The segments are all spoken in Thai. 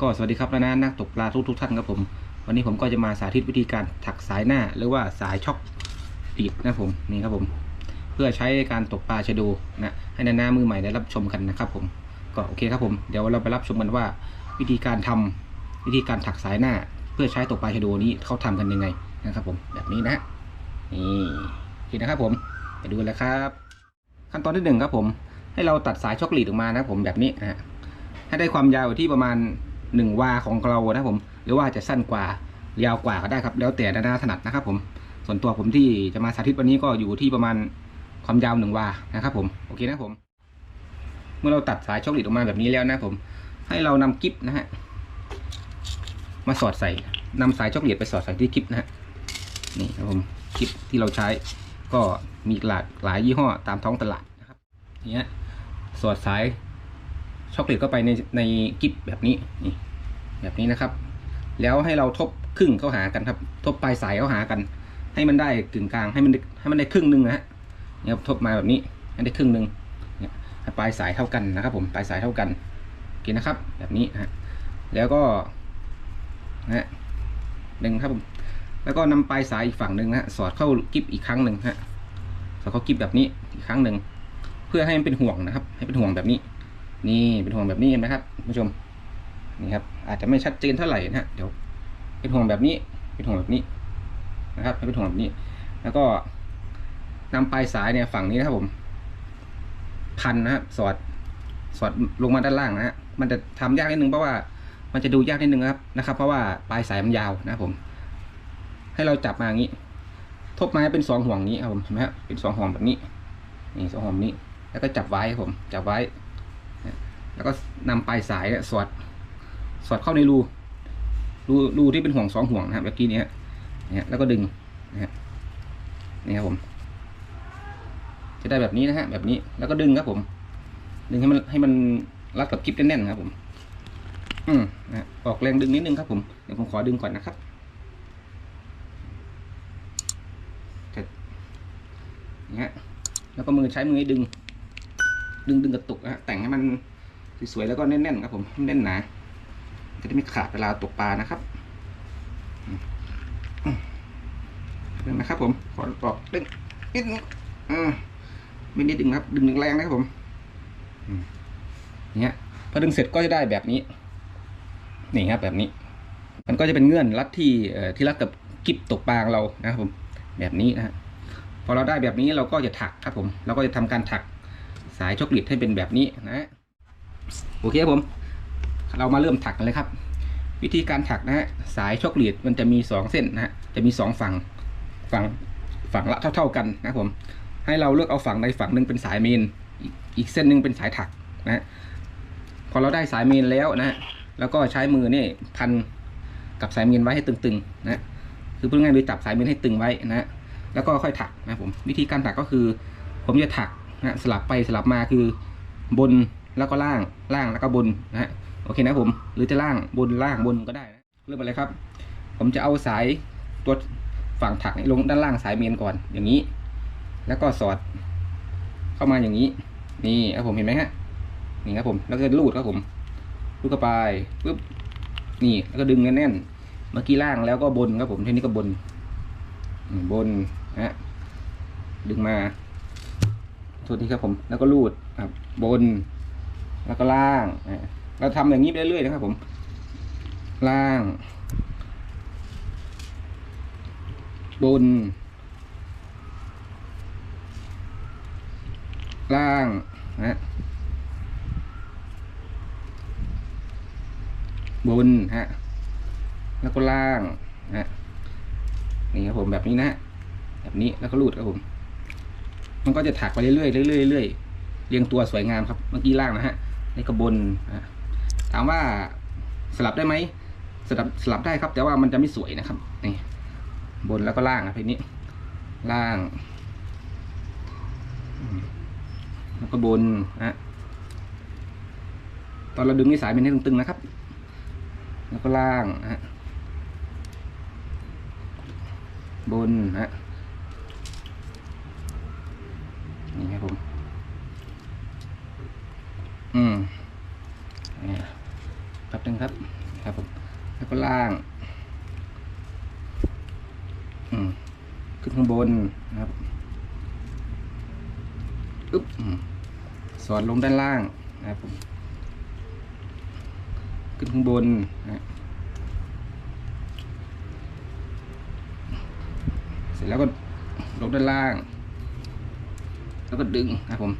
ก็สวัสดีครับนะนะนักตกปลาทุกทุกท่านครับผม วันนี้ผมก็จะมาสาธิตวิธีการถักสายหน้า หรือว่าสายช็อคตีดนะผมนี่ครับผม เพื่อใช้ในการตกปลาชะดูนะให้นานามือใหม่ได้รับชมกันนะครับผมก็โอเคครับผมเดี๋ยวเราไปรับชมกันว่า วิธีการทำวิธีการถักสายหน้า เพื่อใช้ตกปลาชะดูนี้เขาทำกันยังไงนะครับผมแบบนี้นะนี่โอเคนะครับผมไปดูกันเลยครับ ขั้นตอนที่หนึ่งครับผม ให้เราตัดสายช็อกโกแลตออกมานะครับผมแบบนี้นะฮะให้ได้ความยาวที่ประมาณ หนึ่งวาของเรานะครับผม หรือว่าจะสั้นกว่ายาวกว่าก็ได้ครับ แล้วแต่นานาถนัดนะครับผม ส่วนตัวผมที่จะมาสาธิตวันนี้ก็อยู่ที่ประมาณความยาวหนึ่งวานะครับผม โอเคนะครับผม เมื่อเราตัดสายช็อกโกแลตออกมาแบบนี้แล้วนะผม ให้เรานำกิ๊บนะฮะ มาสอดใส่นำสายช็อกโกแลตไปสอดใส่ที่กิ๊บนะฮะ นี่ครับผม กิ๊บที่เราใช้ก็มีหลากหลายยี่ห้อตามท้องตลาดนะครับ เนี้ย สอดสาย ช็อกโกแลตเข้าไปในในกิ๊บแบบนี้นี่แบบนี้นะครับ แล้วให้เราทบครึ่งเข้าหากันครับ ทบปลายสายเข้าหากัน ให้มันได้กึ่งกลางให้มันให้มันได้ครึ่งหนึ่งนะฮะเนี่ยครับทบมาแบบนี้ให้ได้ครึ่งหนึ่งเนี่ยปลายสายเท่ากันนะครับ ผมปลายสายเท่ากันโอเคนะครับ แบบนี้ฮะแล้วก็นะฮะดึงครับผมแล้วก็นำปลายสายอีกฝั่งหนึ่งนะฮะสอดเข้ากิ๊บอีกครั้งหนึ่งฮะสอดเข้ากิ๊บแบบนี้อีกครั้งหนึ่งเพื่อให้มันเป็นห่วงนะครับ ให้เป็นห่วงแบบนี้ นี่เป็นห่วงแบบนี้เห็นไหมครับคุณผู้ชมนี่ครับอาจจะไม่ชัดเจนเท่าไหร่นะฮะเดี๋ยวเป็นห่วงแบบนี้เป็นห่วงแบบนี้นะครับเป็นห่วงแบบนี้ แล้วก็นำปลายสายเนี่ยฝั่งนี้นะครับผม พันนะครับสอดสอดลงมาด้านล่างนะฮะมันจะทำยากนิดนึงเพราะว่ามันจะดูยากนิดนึงครับนะครับ เพราะว่าปลายสายมันยาวนะครับผม ให้เราจับมาอย่างนี้ ทบไม้เป็นสองห่วงนี้ครับผมเห็นไหมครับเป็นสองห่วงแบบนี้นี่สองห่วงนี้ แล้วก็จับไว้ครับผม จับไว้ แล้วก็นำปลายสายสอดสอดเข้าในรูรูรูที่เป็นห่วงสองห่วงนะครับเมื่อกี้นี้เนี่ยแล้วก็ดึงนะฮะนี่ครับผม จะได้แบบนี้นะฮะแบบนี้แล้วก็ดึงครับผม ดึงให้มันให้มันรัดกับกิ๊บแน่นๆครับผม อืมนะออกแรงดึงนิดนึงครับผมเดี๋ยวผมขอดึงก่อนนะครับอย่างเงี้ยแล้วก็มือใช้มือให้ดึง ดึงดึงกระตุกนะฮะแต่งให้มัน สวยๆแล้วก็แน่นๆครับผมแน่นหนาจะได้ไม่ขาดเวลาตกปลานะครับดึงนะครับ ผมขอบอกดึงนิดนึงไม่นิดดึงครับ ดึงแรงนะครับผมเงี้ยพอดึงเสร็จก็จะได้แบบนี้นี่ครับแบบนี้ มันก็จะเป็นเงื่อนรัดที่ที่รัดกับกิบตกปลาของเรานะครับผม แบบนี้นะฮะพอเราได้แบบนี้เราก็จะถักครับผม เราก็จะทำการถักสายช็อกโกแลตให้เป็นแบบนี้นะ โอเคครับผม เรามาเริ่มถักกันเลยครับ วิธีการถักนะฮะสายช็อกโกแลตมันจะมีสองเส้นนะฮะจะมีสองฝั่งฝั่งฝั่งละเท่า ๆกันนะครับผม ให้เราเลือกเอาฝั่งใดฝั่งหนึ่งเป็นสายเมนอีกอีกเส้นหนึ่งเป็นสายถักนะฮะพอเราได้สายเมนแล้วนะฮะแล้วก็ใช้มือนี่พันกับสายเมนไว้ให้ตึงๆนะฮะคือพูดง่ายๆโดยจับสายเมนให้ตึงไว้นะฮะแล้วก็ค่อยถักนะครับผมวิธีการถักก็คือ ผมจะถักนะสลับไปสลับมาคือบน แล้วก็ล่างล่างแล้วก็บนนะฮะโอเคนะผม หรือจะล่างบนล่างบนก็ได้นะเริ่มอะไรครับ ผมจะเอาสายตัวฝั่งถักลงด้านล่างสายเมนก่อนอย่างนี้ แล้วก็สอดเข้ามาอย่างนี้ นี่ครับผมเห็นไหมฮะนี่ครับผมแล้วก็ลูดครับผมลูดเข้าไปปุ๊บนี่แล้วก็ดึงแน่นๆเมื่อกี้ล่างแล้วก็บนครับผมทีนี้ก็บน บนนะฮะดึงมาโทษทีครับผมแล้วก็ลูดครับบน แล้วก็ล่างเราทำอย่างนี้ไปเรื่อยๆนะครับ ผม ล่าง บน ล่างนะบนฮะ แล้วก็ล่างนะฮะนี่ครับผมแบบนี้นะฮะแบบนี้แล้วก็รูดครับผม มันก็จะถักไปเรื่อยๆเรื่อยๆเรื่อยๆเรียงตัวสวยงามครับเมื่อกี้ล่างนะฮะ นี่ก็บนถามว่าสลับได้ไหมสลับสลับได้ครับ แต่ว่ามันจะไม่สวยนะครับนี่บนแล้วก็ล่างนะทีนี้ ล่าง แล้วก็บนนะตอนเราดึงนี่สายเป็นให้ตึงๆนะครับ แล้วก็ล่างฮะบนฮะนี่ครับผม อืมเนี่ยแป๊บนึงครับ ครับผมแล่างขึ้นข้างบนนะครับอึ๊บสอดลงด้านล่างนะครับผมขึ้นข้างบนนะเสร็จแล้วก็ลงด้านล่าง แล้วก็ดึงนะครับผม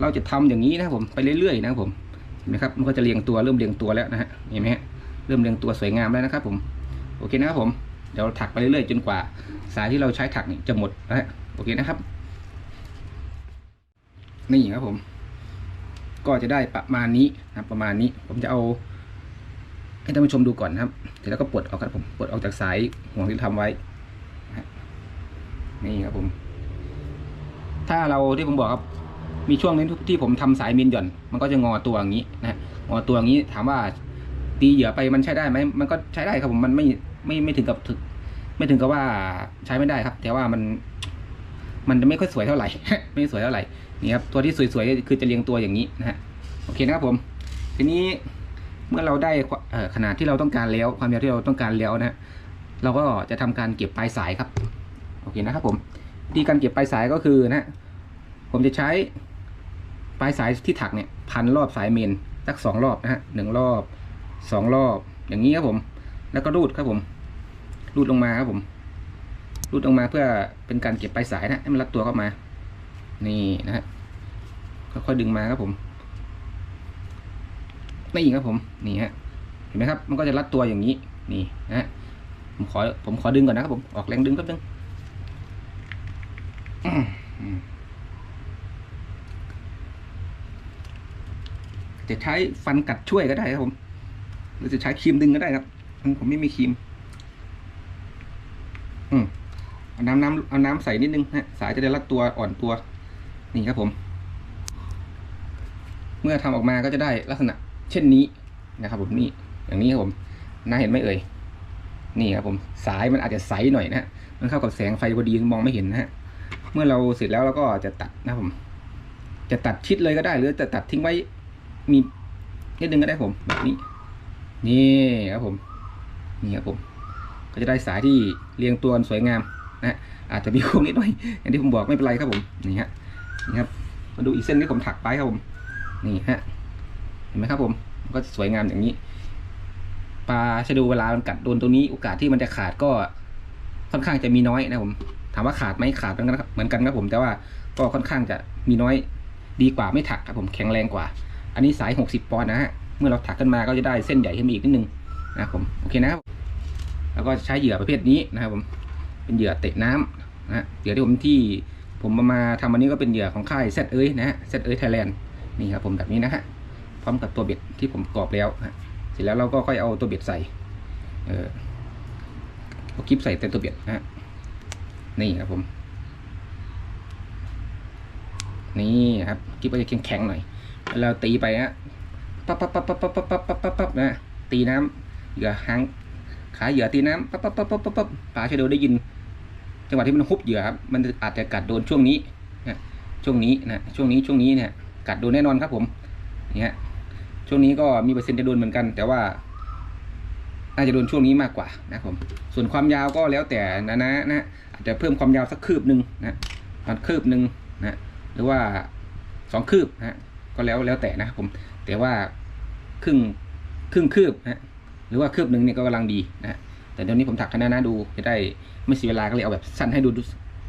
เราจะทำอย่างนี้นะครับผมไปเรื่อยๆนะครับผมเห็นไหมครับมันก็จะเรียงตัวเริ่มเรียงตัวแล้วนะฮะเห็นไหมฮะ เริ่มเรียงตัวสวยงามแล้วนะครับผมโอเคนะครับผมเดี๋ยวถักไปเรื่อยๆจนกว่า สายที่เราใช้ถักนี่จะหมดนะฮะโอเคนะครับ นี่ครับผม ก็จะได้ประมาณนี้นะประมาณนี้ ผมจะเอา ให้ท่านผู้ชมดูก่อนนะครับเสร็จแล้วก็ปลดออกครับผมปลดออกจากสายห่วงที่ทำไว้นี่ครับผม ถ้าเราที่ผมบอกครับ มีช่วงนึงที่ผมทำสายมินหย่อน มันก็จะงอตัวอย่างนี้นะฮะงอตัวอย่างนี้ถามว่า ตีเหยื่อไปมันใช้ได้ไหมมันก็ใช้ได้ครับผมมันไม่ไม่ไม่ถึงกับถึก ไม่ถึงกับว่าใช้ไม่ได้ครับ แต่ว่ามัน มันจะไม่ค่อยสวยเท่าไหร่ ไม่สวยเท่าไหร่นี่ครับตัวที่สวยๆคือจะเรียงตัวอย่างนี้นะฮะโอเคนะครับผม ทีนี้เมื่อเราได้ขนาดที่เราต้องการแล้ว ความยาวที่เราต้องการแล้วนะฮะเราก็จะทำการเก็บปลายสายครับโอเคนะครับผมวิธีการเก็บปลายสายก็คือนะฮะผมจะใช้ปลายสายที่ถักเนี่ยพันรอบสายเมนสักสองรอบนะฮะหนึ่งรอบ สองรอบ อย่างนี้ครับผม แล้วก็รูดครับผม รูดลงมาครับผม รูดลงมาเพื่อเป็นการเก็บปลายสายนะให้มันรัดตัวเข้ามา นี่นะฮะค่อยๆดึงมาครับผมนี่ครับผม นี่ฮะ เห็นไหมครับ มันก็จะรัดตัวอย่างนี้ นี่นะฮะ ผมขอ ผมขอดึงก่อนนะครับผม ออกแรงดึงแป๊บนึงจะใช้ฟันกัดช่วยก็ได้ครับผม หรือจะใช้ครีมดึงก็ได้ครับผมไม่มีครีม อืมเอาน้ำน้ำเอาน้ำใส่นิดนึงนะสายจะได้รัดตัวอ่อนตัว นี่ครับผม เมื่อทำออกมาก็จะได้ลักษณะ เช่นนี้นะครับผมนี่อย่างนี้ครับผมน่าเห็นไหมเอ่ยนี่ครับผมสายมันอาจจะใสหน่อยนะฮะมันเข้ากับแสงไฟพอดีมองไม่เห็นนะฮะเมื่อเราเสร็จแล้วเราก็จะตัดนะครับผม จะตัดชิดเลยก็ได้ หรือจะตัดทิ้งไว้มีนิดนึงก็ได้ผมแบบนี้ นี่ครับผมนี่ครับผม ก็จะได้สายที่เรียงตัวสวยงามนะฮะอาจจะมีโค้งนิดหน่อยอย่างที่ผมบอกไม่เป็นไรครับผมนี่ฮะนี่ครับมาดูอีกเส้นที่ผมถักไปครับผมนี่ฮะเห็นไหมครับผมมันก็สวยงามอย่างนี้ปลาชะดูเวลามันกัดโดนตัวนี้โอกาสที่มันจะขาดก็ค่อนข้างจะมีน้อยนะผมถามว่าขาดไหมขาดเหมือนกันครับเหมือนกันครับผม แต่ว่าก็ค่อนข้างจะมีน้อยดีกว่าไม่ถักครับผมแข็งแรงกว่า อันนี้สาย 60 ปอนด์นะฮะ เมื่อเราถักขึ้นมาก็จะได้เส้นใหญ่ขึ้นมาอีกนิดนึงนะครับผมโอเคนะครับแล้วก็ใช้เหยื่อประเภทนี้นะครับผมเป็นเหยื่อเตะน้ำนะฮะเหยื่อที่ผมที่ผมมามาทำวันนี้ก็เป็นเหยื่อของค่ายเซตเอ้ยนะฮะเซตเอ้ยไทยแลนด์นี่ครับผมแบบนี้นะฮะพร้อมกับตัวเบ็ดที่ผมกรอบแล้วฮะเสร็จแล้วเราก็ค่อยเอาตัวเบ็ดใส่เออเอาคลิปใส่เต็มตัวเบ็ดนะฮะนี่ครับผมนี่ครับคลิปก็จะแข็งๆหน่อยแล้วเราตีไปฮะ ปั๊บปั๊บปั๊บปั๊บปั๊บปั๊บปั๊บปั๊บปั๊บนะตีน้ำเหยื่อหางขาเหยื่อตีน้ำปั๊บปั๊บปั๊บปั๊บปั๊บปั๊บปลาชะโดได้ยิน จังหวะที่มันฮุบเหยื่อครับมันอาจจะกัดโดนช่วงนี้นะช่วงนี้นะช่วงนี้ช่วงนี้เนี่ยกัดโดนแน่นอนครับผมเนี่ยช่วงนี้ก็มีเปอร์เซ็นต์จะโดนเหมือนกัน แต่ว่าน่าจะโดนช่วงนี้มากกว่านะครับผมส่วนความยาวก็แล้วแต่นะนะนะอาจจะเพิ่มความยาวสักคืบหนึ่งนะมันคืบหนึ่งนะหรือว่าสองคืบนะก็แล้วแล้วแต่นะครับผมแต่ว่า ครึ่งครึ่งคืบนะหรือว่าคืบหนึ่งเนี่ยก็กำลังดีนะแต่เดี๋ยวนี้ผมถักคณะน้าดูจะได้ไม่เสียเวลาก็เลยเอาแบบสั้นให้ดู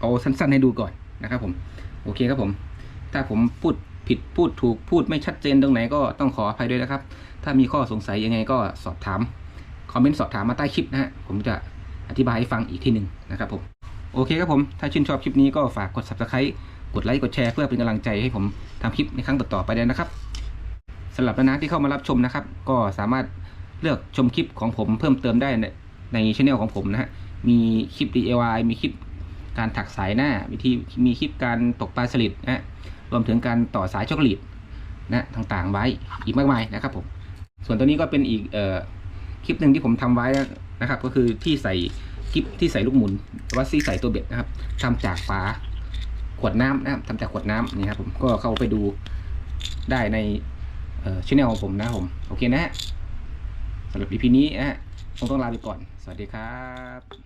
เอาสั้น ๆ ให้ดูก่อนนะครับผมโอเคครับผม ถ้าผมพูดผิดพูดถูกพูดไม่ชัดเจนตรงไหนก็ต้องขออภัยด้วยนะครับ ถ้ามีข้อสงสัยยังไงก็สอบถามคอมเมนต์สอบถามมาใต้คลิปนะฮะผมจะอธิบายให้ฟังอีกทีหนึ่งนะครับผมโอเคครับผม ถ้าชื่นชอบคลิปนี้ก็ฝากกด subscribe กดไลค์กดแชร์เพื่อเป็นกำลังใจให้ผมทำคลิปในครั้งต่อๆไปเลยนะครับ สำหรับน้าที่เข้ามารับชมนะครับ ก็สามารถเลือกชมคลิปของผมเพิ่มเติมได้ในในช่องของผมนะฮะมีคลิป DIY มีคลิปการถักสายหน้าวิธีมีคลิปการตกปลาสลิดนะรวมถึงการต่อสายช็อกโกแลตนะต่างๆไว้อีกมากมายนะครับผมส่วนตัวนี้ก็เป็นอีกเอ่อคลิปหนึ่งที่ผมทำไว้นะครับ ก็คือที่ใส่คลิปที่ใส่ลูกหมุนว่าที่ใส่ตัวเบ็ดนะครับทำจากฝาขวดน้ำนะครับทำจากขวดน้ำนี่ครับผมก็เข้าไปดูได้ใน ช่องของผมนะผม โอเคนะฮะสำหรับ EP นี้นะฮะคงต้องลาไปก่อน สวัสดีครับ